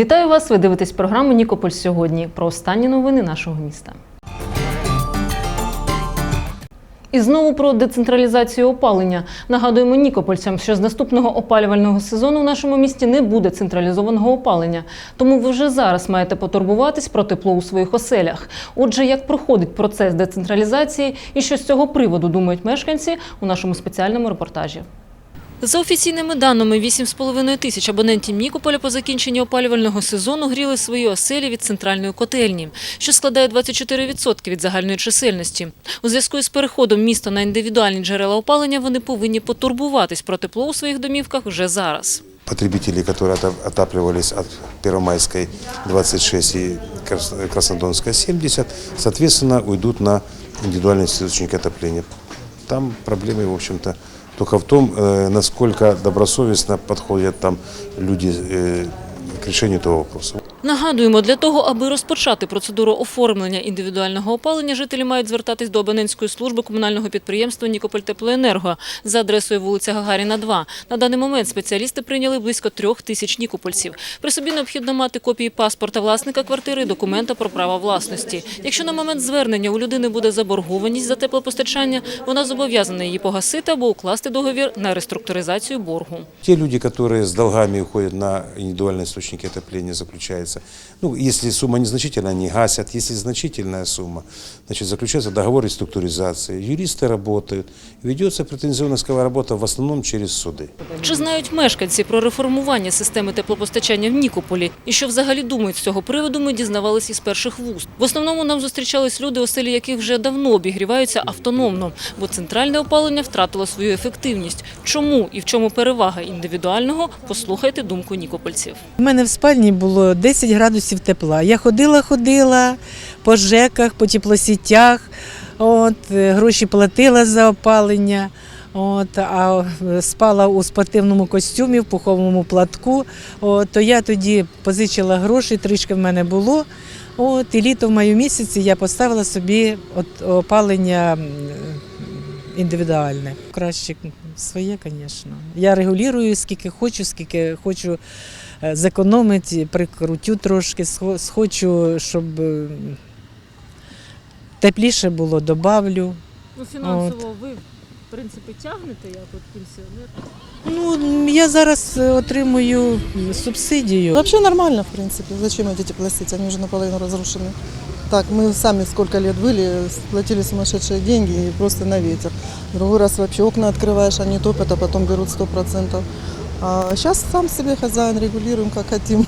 Вітаю вас! Ви дивитесь програму Нікополь сьогодні про останні новини нашого міста. І знову про децентралізацію опалення. Нагадуємо нікопольцям, що з наступного опалювального сезону в нашому місті не буде централізованого опалення. Тому ви вже зараз маєте потурбуватись про тепло у своїх оселях. Отже, як проходить процес децентралізації і що з цього приводу думають мешканці у нашому спеціальному репортажі. За офіційними даними, 8,5 тисяч абонентів Нікополя по закінченні опалювального сезону гріли свої оселі від центральної котельні, що складає 24% від загальної чисельності. У зв'язку із переходом міста на індивідуальні джерела опалення вони повинні потурбуватись про тепло у своїх домівках вже зараз. Потребители, которые отап- отапливались от Первомайской 26 и Крас- Краснодонской 70, соответственно, уйдут на индивидуальный источник отопления. Там проблемы, в общем-то, только в том, э, насколько добросовестно подходят там люди э, к решению этого вопроса. Нагадуємо, для того, аби розпочати процедуру оформлення індивідуального опалення, жителі мають звертатись до абонентської служби комунального підприємства Нікополь Теплоенерго за адресою вулиця Гагаріна, 2. На даний момент спеціалісти прийняли близько трьох тисяч нікопольців. При собі необхідно мати копії паспорта власника квартири документа про право власності. Якщо на момент звернення у людини буде заборгованість за теплопостачання, вона зобов'язана її погасити або укласти договір на реструктуризацію боргу. Те люди, которые с долгами уходят на индивидуальные источники отопления, заключается, ну, если сумма незначительная, они гасят, если значительная сумма, значит, заключается договор реструктуризации, юристы работают, ведется претензионная работа в основном через суды. Чи знають мешканці про реформування системи теплопостачання в Нікополі? І що взагалі думають з цього приводу, ми дізнавалися із перших вуст. В основному нам зустрічались люди, оселі яких вже давно обігріваються автономно, бо центральне опалення втратило свою ефективність. Чому і в чому перевага індивідуального? Послухайте думку нікопольців. У мене в спальні було 10 градусів тепла. Я ходила, ходила по ЖЕКах, по теплосітях, от, е, гроші платила за опалення. От, а е, спала у спортивному костюмі, в пуховому платку. От, то я тоді позичила гроші, трішки в мене було. От, і літо в маю місяці я поставила собі от, опалення індивідуальне. Краще своє, звісно. Я регулюю скільки хочу, скільки хочу зекономити, прикрутю трошки, схо- схочу, щоб е, тепліше було, добавлю. Ну, фінансово ви в принципі тягнете як от пенсіонер? Ну, я зараз е, отримую субсидію. Вообще нормально, в принципе. Зачем эти теплосети? Они уже наполовину разрушены. Так, мы сами сколько лет были, платили сумасшедшие деньги и просто на ветер. Другой раз вообще окна открываешь, они топят, а потом берут 100%. А сейчас сам себе хозяин, регулируем как хотим.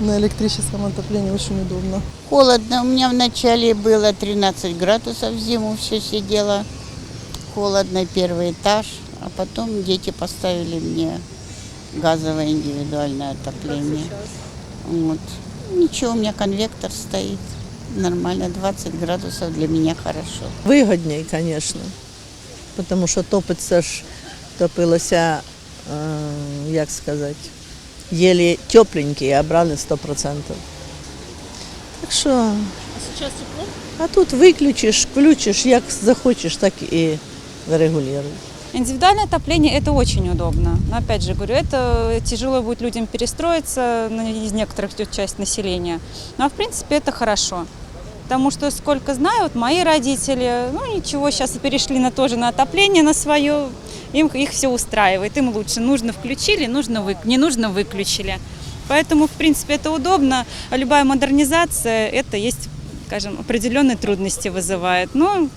На электрическом отоплении очень удобно. Холодно. У меня вначале было 13 градусов в зиму, все сидело. Холодно, первый этаж. А потом дети поставили мне газовое индивидуальное отопление. Вот. Ничего, у меня конвектор стоит. Нормально, 20 градусов для меня хорошо. Вигідніше, звісно. Тому що топиться ж, топилося, е, як сказати, єлі тепленькі, а брали 100%. Так що, А зараз тепло? а тут виключиш, включиш, як захочеш, так і регулюєш. Индивидуальное отопление – это очень удобно. Но опять же говорю, это тяжело будет людям перестроиться на- из некоторых часть населения. Ну а в принципе это хорошо. Потому что, сколько знаю, вот мои родители, ну ничего, сейчас перешли на тоже на отопление на свое, им их все устраивает, им лучше. Нужно включили, нужно вы, не нужно выключили. Поэтому, в принципе, это удобно. А любая модернизация, это есть, скажем, определенные трудности вызывает. Но,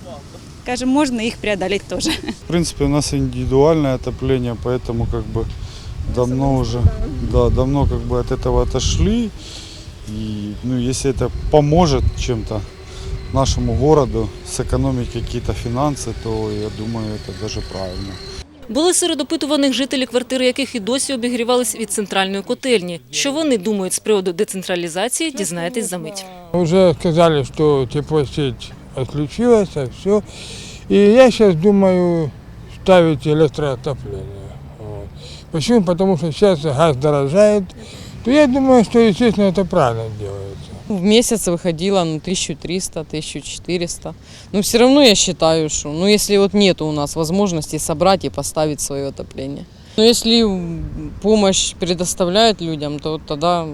скажем, можно их преодолеть тоже. В принципе, у нас индивидуальное отопление, поэтому как бы давно уже, да, давно как бы от этого отошли. И, ну, если это поможет чем-то нашему городу сэкономить какие-то финансы, то я думаю, это даже правильно. Були серед опитуваних жителі квартири, яких і досі обігрівались від центральної котельні. Що вони думають з приводу децентралізації, дізнаєтесь за мить. Уже сказали, что теплосеть отключилась, а все. И я сейчас думаю ставить электроотопление. Вот. Почему? Потому что сейчас газ дорожает. То я думаю, что, естественно, это правильно делается. В месяц выходило ну, 1300-1400. Но все равно я считаю, что ну, если вот нет у нас возможности собрать и поставить свое отопление. Но если помощь предоставляют людям, то тогда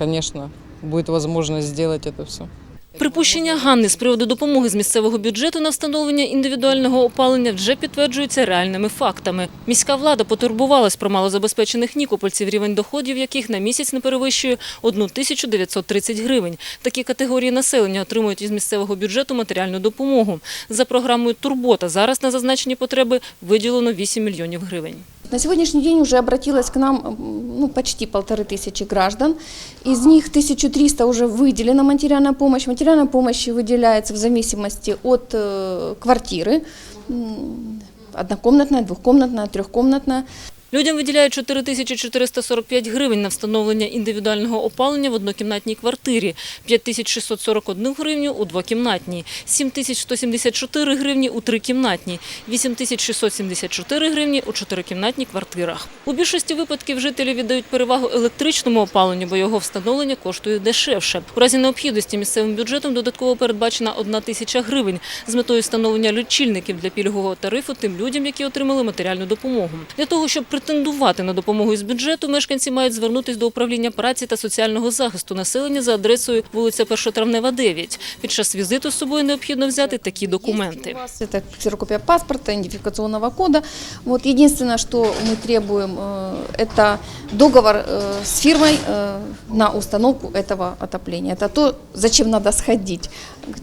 конечно, будет возможность сделать это все. Припущення Ганни з приводу допомоги з місцевого бюджету на встановлення індивідуального опалення вже підтверджуються реальними фактами. Міська влада потурбувалась про малозабезпечених нікопольців, рівень доходів яких на місяць не перевищує 1930 гривень. Такі категорії населення отримують із місцевого бюджету матеріальну допомогу. За програмою «Турбота» зараз на зазначені потреби виділено 8 мільйонів гривень. На сегодняшний день уже обратилось к нам м, ну, почти полторы тысячи граждан. Из них 1300 уже выделена материальная помощь. Материальная помощь выделяется в зависимости от э, квартиры. М, Однокомнатная, двухкомнатная, трехкомнатная. Людям виділяють 4445 гривень на встановлення індивідуального опалення в однокімнатній квартирі, 5641 гривню у двокімнатній, 7174 гривні у трикімнатній, 8674 гривні у чотирикімнатній квартирах. У більшості випадків жителі віддають перевагу електричному опаленню, бо його встановлення коштує дешевше. У разі необхідності місцевим бюджетом додатково передбачена 1 тисяча гривень з метою встановлення лічильників для пільгового тарифу тим людям, які отримали матеріальну допомогу. Для того, щоб претендувати на допомогу із бюджету, мешканці мають звернутися до управління праці та соціального захисту населення за адресою вулиця Першотравнева, 9. Під час візиту з собою необхідно взяти такі документи. Это ксерокопия паспорта, идентификационного кода. Вот единственное, что мы требуем, э, это договор э, с фирмой э, на установку этого отопления. Это то, зачем надо сходить,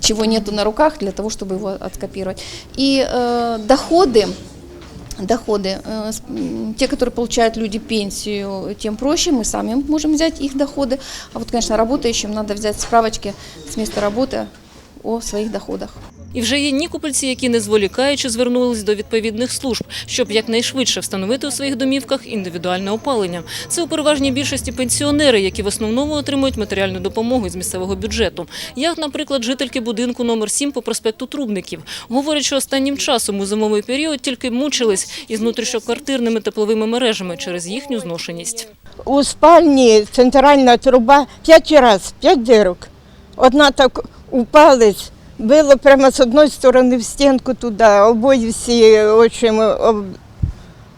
чего нету на руках для того, чтобы его откопировать. И э, доходы, доходы, э, с- м, те, которые получают люди пенсию, тем проще, мы сами можем взять их доходы. А вот, конечно, работающим надо взять справочки с места работы о своих доходах. І вже є нікопольці, які не зволікаючи звернулись до відповідних служб, щоб якнайшвидше встановити у своїх домівках індивідуальне опалення. Це у переважній більшості пенсіонери, які в основному отримують матеріальну допомогу з місцевого бюджету. Як, наприклад, жительки будинку номер 7 по проспекту Трубників. Говорять, що останнім часом у зимовий період тільки мучились із внутрішньоквартирними тепловими мережами через їхню зношеність. У спальні центральна труба п'ять разів, п'ять дирок. Одна так упалась, било прямо з одної сторони в стінку туди, обоє всі очень об,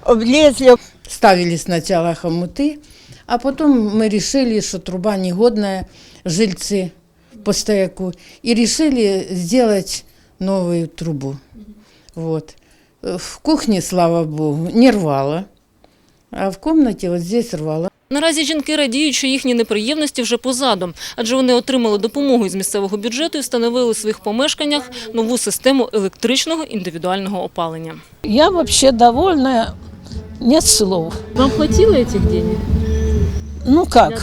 облезли. Ставили сначала хомуты, а потом мы решили, что труба негодная, жильцы по стояку, и решили сделать новую трубу. Вот. Э, В кухне, слава богу, не рвало, а в комнате вот здесь рвало. Наразі жінки радіють, що їхні неприємності вже позаду, адже вони отримали допомогу із місцевого бюджету і встановили у своїх помешканнях нову систему електричного індивідуального опалення. Я вообще довольна, нет слов. Вам хватило цих денег? Ну как,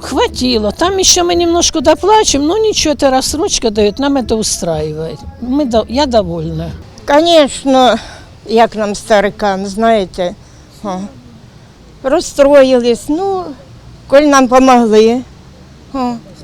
хватило. Там еще мы немножко доплачем, но ничего, это рассрочка дает, нам это устраивает. Мы, до- я довольна. Звісно, як нам старикам, знаєте, о, розстроїлись, ну, коль нам допомогли.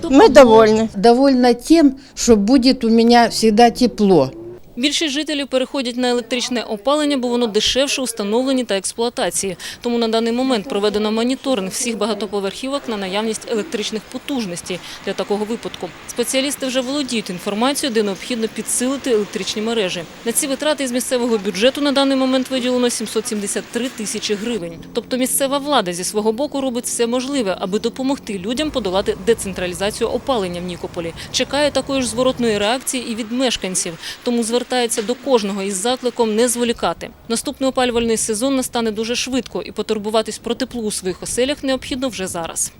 Ми довольні. Довольна тим, що буде у мене завжди тепло. Більшість жителів переходять на електричне опалення, бо воно дешевше у встановленні та експлуатації. Тому на даний момент проведено моніторинг всіх багатоповерхівок на наявність електричних потужностей для такого випадку. Спеціалісти вже володіють інформацією, де необхідно підсилити електричні мережі. На ці витрати із місцевого бюджету на даний момент виділено 773 тисячі гривень. Тобто місцева влада зі свого боку робить все можливе, аби допомогти людям подолати децентралізацію опалення в Нікополі. Чекає такої ж зворотної реакції і від мешканців. Тому звертається до кожного із закликом не зволікати. Наступний опалювальний сезон настане дуже швидко, і потурбуватись про тепло у своїх оселях необхідно вже зараз.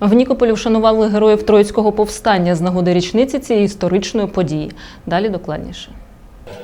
В Нікополі вшанували героїв Троїцького повстання з нагоди річниці цієї історичної події. Далі докладніше.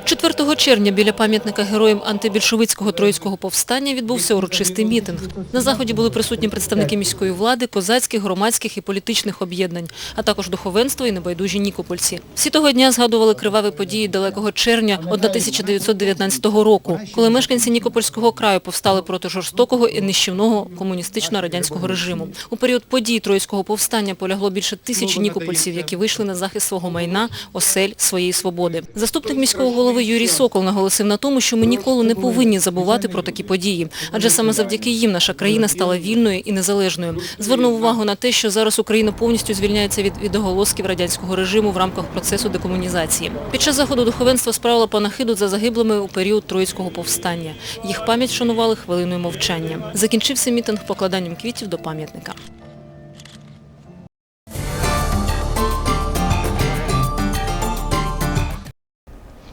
4 червня біля пам'ятника героям антибільшовицького троїцького повстання відбувся урочистий мітинг. На заході були присутні представники міської влади, козацьких, громадських і політичних об'єднань, а також духовенство і небайдужі нікопольці. Всі того дня згадували криваві події далекого червня 1919 року, коли мешканці Нікопольського краю повстали проти жорстокого і нищівного комуністично-радянського режиму. У період подій Троїцького повстання полягло більше тисячі нікопольців, які вийшли на захист свого майна, осель, своєї свободи. Заступник міського голови Юрій Сокол наголосив на тому, що ми ніколи не повинні забувати про такі події, адже саме завдяки їм наша країна стала вільною і незалежною. Звернув увагу на те, що зараз Україна повністю звільняється від відголосків радянського режиму в рамках процесу декомунізації. Під час заходу духовенство справило панахиду за загиблими у період Троїцького повстання. Їх пам'ять шанували хвилиною мовчання. Закінчився мітинг покладанням квітів до пам'ятника.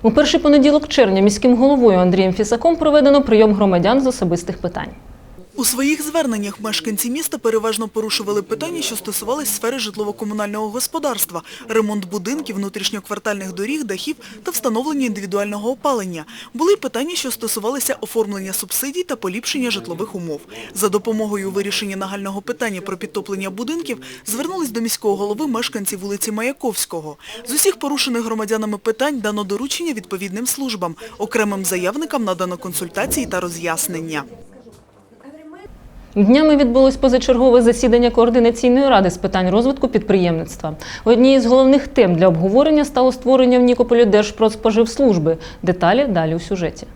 У перший понеділок червня міським головою Андрієм Фісаком проведено прийом громадян з особистих питань. У своїх зверненнях мешканці міста переважно порушували питання, що стосувались сфери житлово-комунального господарства, ремонт будинків, внутрішньоквартальних доріг, дахів та встановлення індивідуального опалення. Були й питання, що стосувалися оформлення субсидій та поліпшення житлових умов. За допомогою у вирішенні нагального питання про підтоплення будинків звернулись до міського голови мешканці вулиці Маяковського. З усіх порушених громадянами питань дано доручення відповідним службам. Окремим заявникам надано консультації та роз'яснення. Днями відбулось позачергове засідання координаційної ради з питань розвитку підприємництва. Однією з головних тем для обговорення стало створення в Нікополі Держпродспоживслужби. Деталі далі у сюжеті.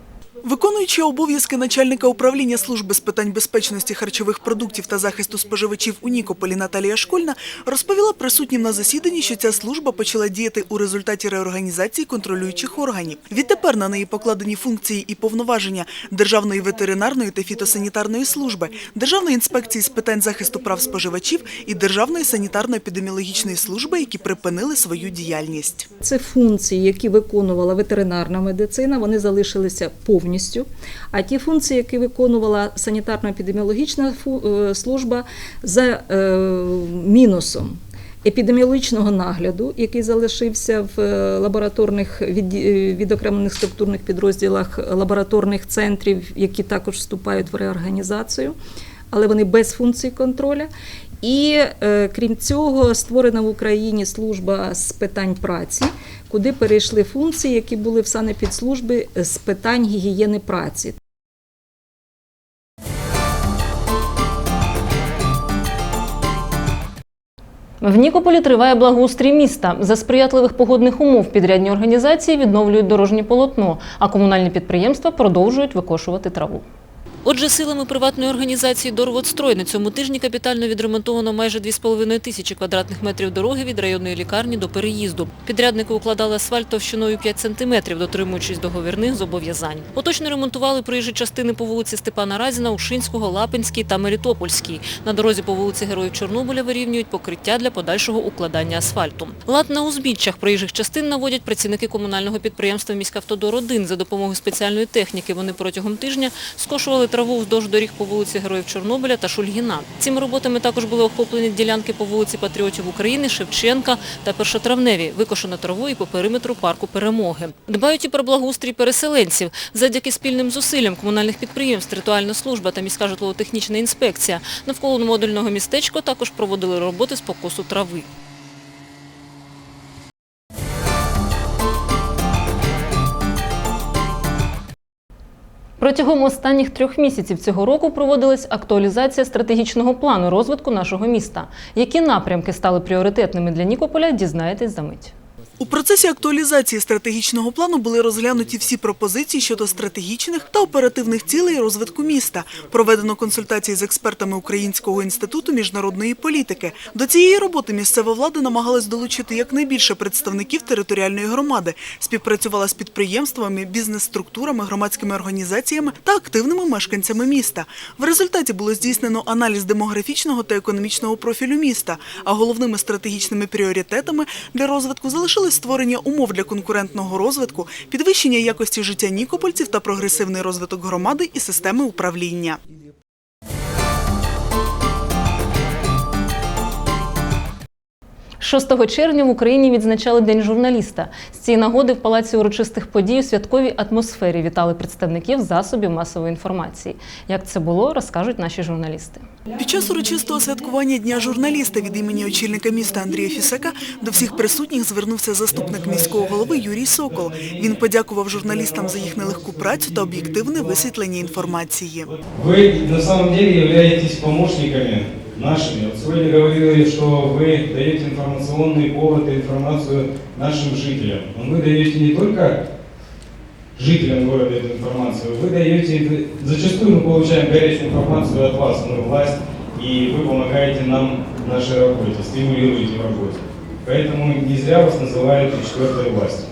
Виконуючи обов'язки начальника управління служби з питань безпечності харчових продуктів та захисту споживачів у Нікополі Наталія Школьна розповіла присутнім на засіданні, що ця служба почала діяти у результаті реорганізації контролюючих органів. Відтепер на неї покладені функції і повноваження Державної ветеринарної та фітосанітарної служби, Державної інспекції з питань захисту прав споживачів і Державної санітарно-епідеміологічної служби, які припинили свою діяльність. Це функції, які виконувала ветеринарна медицина, вони залишилися повністю. А ті функції, які виконувала санітарно-епідеміологічна е, служба за е, мінусом. Епідеміологічного нагляду, який залишився в е, лабораторних відокремлених структурних підрозділах лабораторних центрів, які також вступають в реорганізацію, але вони без функцій контроля. І е, крім цього, створена в Україні служба з питань праці, куди перейшли функції, які були в санепідслужбі з питань гігієни праці. В Нікополі триває благоустрій міста. За сприятливих погодних умов підрядні організації відновлюють дорожнє полотно, а комунальні підприємства продовжують викошувати траву. Отже, силами приватної організації «Дорводстрой» на цьому тижні капітально відремонтовано майже 2,5 тисячі квадратних метрів дороги від районної лікарні до переїзду. Підрядники укладали асфальт товщиною 5 сантиметрів, дотримуючись договірних зобов'язань. Поточно ремонтували проїжджі частини по вулиці Степана Разіна, Ушинського, Лапинській та Мелітопольській. На дорозі по вулиці Героїв Чорнобиля вирівнюють покриття для подальшого укладання асфальту. Лад на узбіччях проїжджих частин наводять працівники комунального підприємства «Міськавтодор-1». За допомогою спеціальної техніки вони протягом тижня скошували траву вздовж доріг по вулиці Героїв Чорнобиля та Шульгіна. Цими роботами також були охоплені ділянки по вулиці Патріотів України, Шевченка та Першотравневі, викошено траву і по периметру парку Перемоги. Дбають і про благоустрій переселенців. Завдяки спільним зусиллям комунальних підприємств, ритуальна служба та міська житлово-технічна інспекція навколо модульного містечка також проводили роботи з покосу трави. Протягом останніх трьох місяців цього року проводилась актуалізація стратегічного плану розвитку нашого міста. Які напрямки стали пріоритетними для Нікополя, дізнаєтесь за мить. У процесі актуалізації стратегічного плану були розглянуті всі пропозиції щодо стратегічних та оперативних цілей розвитку міста. Проведено консультації з експертами Українського інституту міжнародної політики. До цієї роботи місцева влада намагалась долучити якнайбільше представників територіальної громади, співпрацювала з підприємствами, бізнес-структурами, громадськими організаціями та активними мешканцями міста. В результаті було здійснено аналіз демографічного та економічного профілю міста, а головними стратегічними пріоритетами для розвитку залишилось створення умов для конкурентного розвитку, підвищення якості життя нікопольців та прогресивний розвиток громади і системи управління. – 6 червня в Україні відзначали День журналіста. З цієї нагоди в Палаці урочистих подій у святковій атмосфері вітали представників засобів масової інформації. Як це було, розкажуть наші журналісти. Під час урочистого святкування Дня журналіста від імені очільника міста Андрія Фісака до всіх присутніх звернувся заступник міського голови Юрій Сокол. Він подякував журналістам за їх нелегку працю та об'єктивне висвітлення інформації. Вы на самом деле являетесь помощниками нашими. Вот сегодня говорили, что вы даете информационный повод и информацию нашим жителям. Но вы даете не только жителям города эту информацию. Вы даете, зачастую мы получаем горячую информацию от вас, мы власть, и вы помогаете нам в нашей работе, стимулируете в работе. Поэтому не зря вас называют четвертой властью.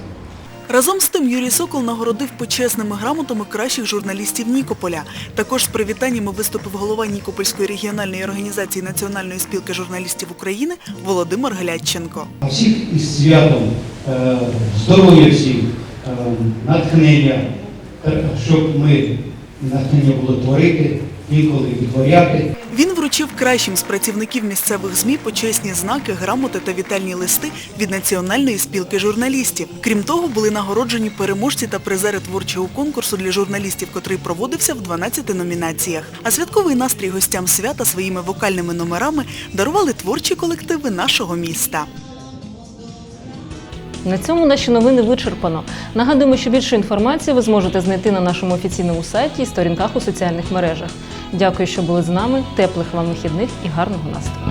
Разом з тим Юрій Сокол нагородив почесними грамотами кращих журналістів Нікополя. Також з привітаннями виступив голова Нікопольської регіональної організації Національної спілки журналістів України Володимир Глядченко. Всіх із святом, е, здоров'я всім, е, натхнення, щоб ми натхнення було творити, інколи відтворяти. Він вручив кращим з працівників місцевих ЗМІ почесні знаки, грамоти та вітальні листи від Національної спілки журналістів. Крім того, були нагороджені переможці та призери творчого конкурсу для журналістів, котрий проводився в 12 номінаціях. А святковий настрій гостям свята своїми вокальними номерами дарували творчі колективи нашого міста. На цьому наші новини вичерпано. Нагадуємо, що більше інформації ви зможете знайти на нашому офіційному сайті і сторінках у соціальних мережах. Дякую, що були з нами. Теплих вам вихідних і гарного настрою.